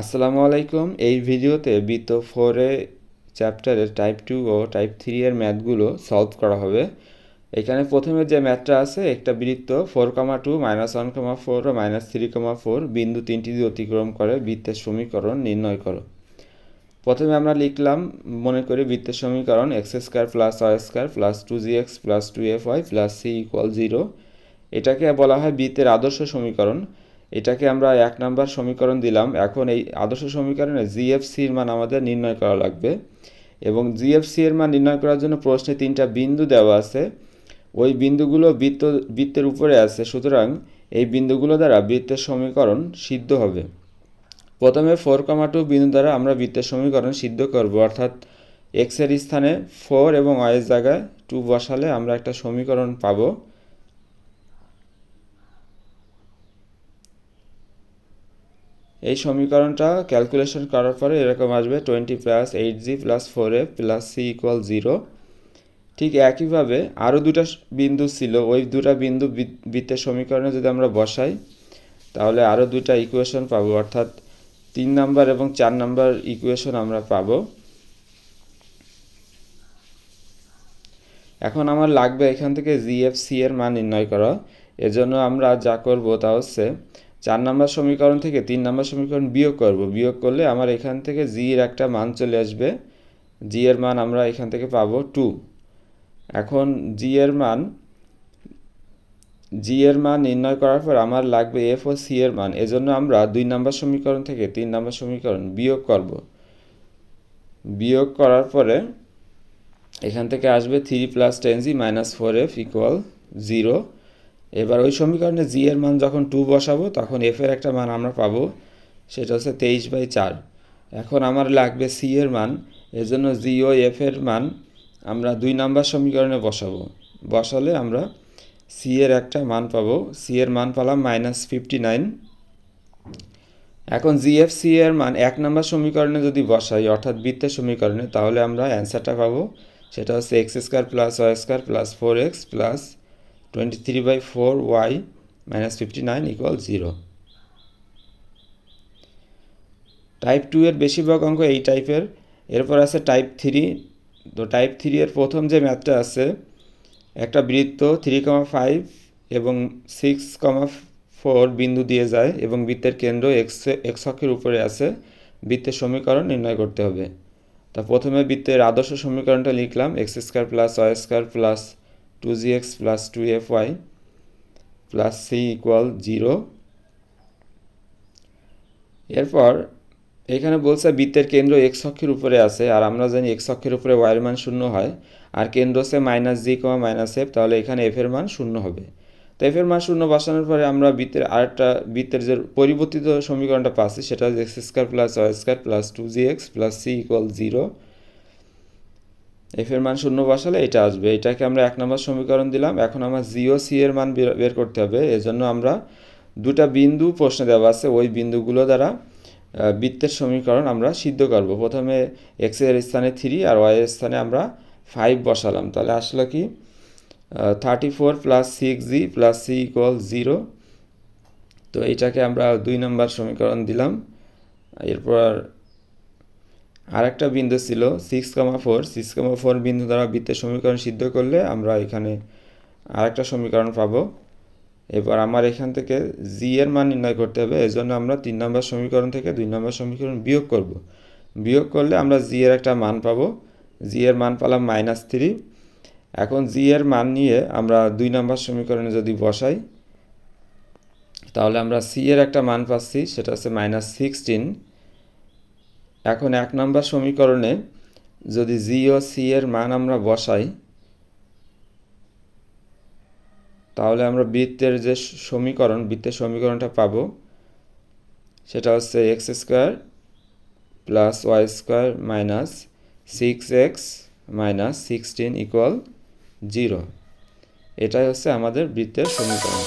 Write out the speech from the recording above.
আসসালামু আলাইকুম। এই ভিডিওতে বৃত্ত ফোরে চ্যাপ্টারের টাইপ টু ও টাইপ থ্রি এর ম্যাথগুলো সলভ করা হবে। এখানে প্রথমে যে ম্যাথটা আছে, একটা বৃত্ত four comma two minus one comma four ও মাইনাস থ্রি কমা ফোর বিন্দু তিনটি দিয়ে অতিক্রম করে বৃত্তের সমীকরণ নির্ণয় করো। প্রথমে আমরা লিখলাম, মনে করি বৃত্তের সমীকরণ X square plus Y square plus two G X plus two F Y plus C equal zero এটাকে বলা হয় বৃত্তের আদর্শ সমীকরণ। এটাকে আমরা এক নাম্বার সমীকরণ দিলাম। এখন এই আদর্শ সমীকরণে জিএফসির মান আমাদের নির্ণয় করা লাগবে। এবং জিএফসি এর মান নির্ণয় করার জন্য প্রশ্নে তিনটা বিন্দু দেওয়া আছে। ওই বিন্দুগুলো বৃত্ত, বৃত্তের উপরে আছে। সুতরাং এই বিন্দুগুলো দ্বারা বৃত্তের সমীকরণ সিদ্ধ হবে। প্রথমে ফোর কমা টু বিন্দু দ্বারা আমরা বৃত্তের সমীকরণ সিদ্ধ করব। অর্থাৎ এক্সের স্থানে ফোর এবং ওয়াইয়ের জায়গায় টু বসালে আমরা একটা সমীকরণ পাবো। এই সমীকরণটা ক্যালকুলেশন করার পরে এরকম আসবে twenty plus eight G plus four F plus C equal zero ঠিক একইভাবে আরও দুটা বিন্দু ছিল, ওই দুটা বিন্দু বৃত্তের সমীকরণে যদি আমরা বসাই, তাহলে আরও দুটা ইকুয়েশন পাবো। অর্থাৎ তিন নাম্বার এবং চার নাম্বার ইকুয়েশন আমরা পাবো। এখন আমার লাগবে এখান থেকে জিএফসি এর মান নির্ণয় করা। এজন্য আমরা যা করব তা হচ্ছে চার নম্বর সমীকরণ থেকে তিন নম্বর সমীকরণ বিয়োগ করব। বিয়োগ করলে আমার এখান থেকে জি এর একটা মান চলে আসবে। জি এর মান আমরা এখান থেকে পাবো টু এখন জি এর মান জি এর মান নির্ণয় করার পর আমার লাগবে এফ ও সি এর মান। এজন্য আমরা দুই নম্বর সমীকরণ থেকে তিন নম্বর সমীকরণ বিয়োগ করব। বিয়োগ করার পরে এখান থেকে আসবে three plus ten G minus four F equal zero এবার ওই সমীকরণে জি এর মান যখন টু বসাবো, তখন এফ এর একটা মান আমরা পাবো, সেটা হচ্ছে তেইশ বাই চার। এখন আমার লাগবে সি এর মান, এজন্য জি ও এফ এর মান আমরা দুই নাম্বার সমীকরণে বসাবো। বসালে আমরা সি এর একটা মান পাবো সি এর মান পেলাম মাইনাস ফিফটি নাইন এখন জিএফ সি এর মান এক নম্বর সমীকরণে যদি বসাই, অর্থাৎ বৃত্তের সমীকরণে, তাহলে আমরা অ্যান্সারটা পাবো, সেটা হচ্ছে x square plus y square plus four x plus twenty three by four y minus fifty nine equal zero type two এর বেশিরভাগ অঙ্ক এই টাইপের এরপর আছে টাইপ থ্রি তো টাইপ থ্রি এর প্রথম যে ম্যাথটা আছে, একটা বৃত্ত থ্রি কমা ফাইভ এবং সিক্স কমা ফোর বিন্দু দিয়ে যায় এবং বৃত্তের কেন্দ্র এক্স এক্স অক্ষের উপরে আছে। বৃত্তের সমীকরণ নির্ণয় করতে হবে। তা প্রথমে বৃত্তের আদর্শ সমীকরণটা লিখলাম x square plus y square plus two g x plus two f y plus c equal zero এরপর এখানে বলছে বৃত্তের কেন্দ্র এক্স অক্ষের উপরে আছে, আর আমরা জানি এক্স অক্ষের উপরে ওয়াইয়ের মান শূন্য হয়, আর কেন্দ্র হচ্ছে মাইনাস জি কমা মাইনাস এফ তাহলে এখানে এফ এর মান শূন্য হবে। তো এফ এর মান শূন্য বসানোর পরে আমরা বৃত্তের আরেকটা, বৃত্তের যে পরিবর্তিত সমীকরণটা পাচ্ছি, সেটা হচ্ছে x square plus y square plus two g x plus c equal zero f এর মান শূন্য বসালে এটা আসবে। এটাকে আমরা এক নম্বর সমীকরণ দিলাম। এখন আমার জিও সি এর মান বের করতে হবে। এজন্য আমরা দুটা বিন্দু প্রশ্নে দেওয়া আছে। ওই বিন্দুগুলো দ্বারা বৃত্তের সমীকরণ আমরা সিদ্ধ করব। প্রথমে এক্সের স্থানে থ্রি আর ওয়াই এর স্থানে আমরা ফাইভ বসালাম। তাহলে আসলো কি? Thirty four plus six g plus c equal zero তো এইটাকে আমরা দুই নম্বর সমীকরণ দিলাম। এরপর আরেকটা বিন্দু ছিল সিক্স কমা ফোর সিক্স কমা ফোর বিন্দু দ্বারা বৃত্তের সমীকরণ সিদ্ধ করলে আমরা এখানে আরেকটা সমীকরণ পাবো। এবার আমার এখান থেকে জি এর মান নির্ণয় করতে হবে এই জন্য আমরা তিন নম্বর সমীকরণ থেকে দুই নম্বর সমীকরণ বিয়োগ করব। বিয়োগ করলে আমরা জি এর একটা মান পাবো। জি এর মান পেলাম মাইনাস থ্রি এখন জি এর মান নিয়ে আমরা দুই নম্বর সমীকরণে যদি বসাই, তাহলে আমরা সি এর একটা মান পাচ্ছি, সেটা হচ্ছে মাইনাস সিক্সটিন এখন এক নম্বর সমীকরণে যদি জি ও সি এর মান আমরা বসাই, তাহলে আমরা বৃত্তের যে সমীকরণ, বৃত্তের সমীকরণটা পাবো, সেটা হচ্ছে x square plus y square minus six x minus sixteen equal zero এটাই হচ্ছে আমাদের বৃত্তের সমীকরণ।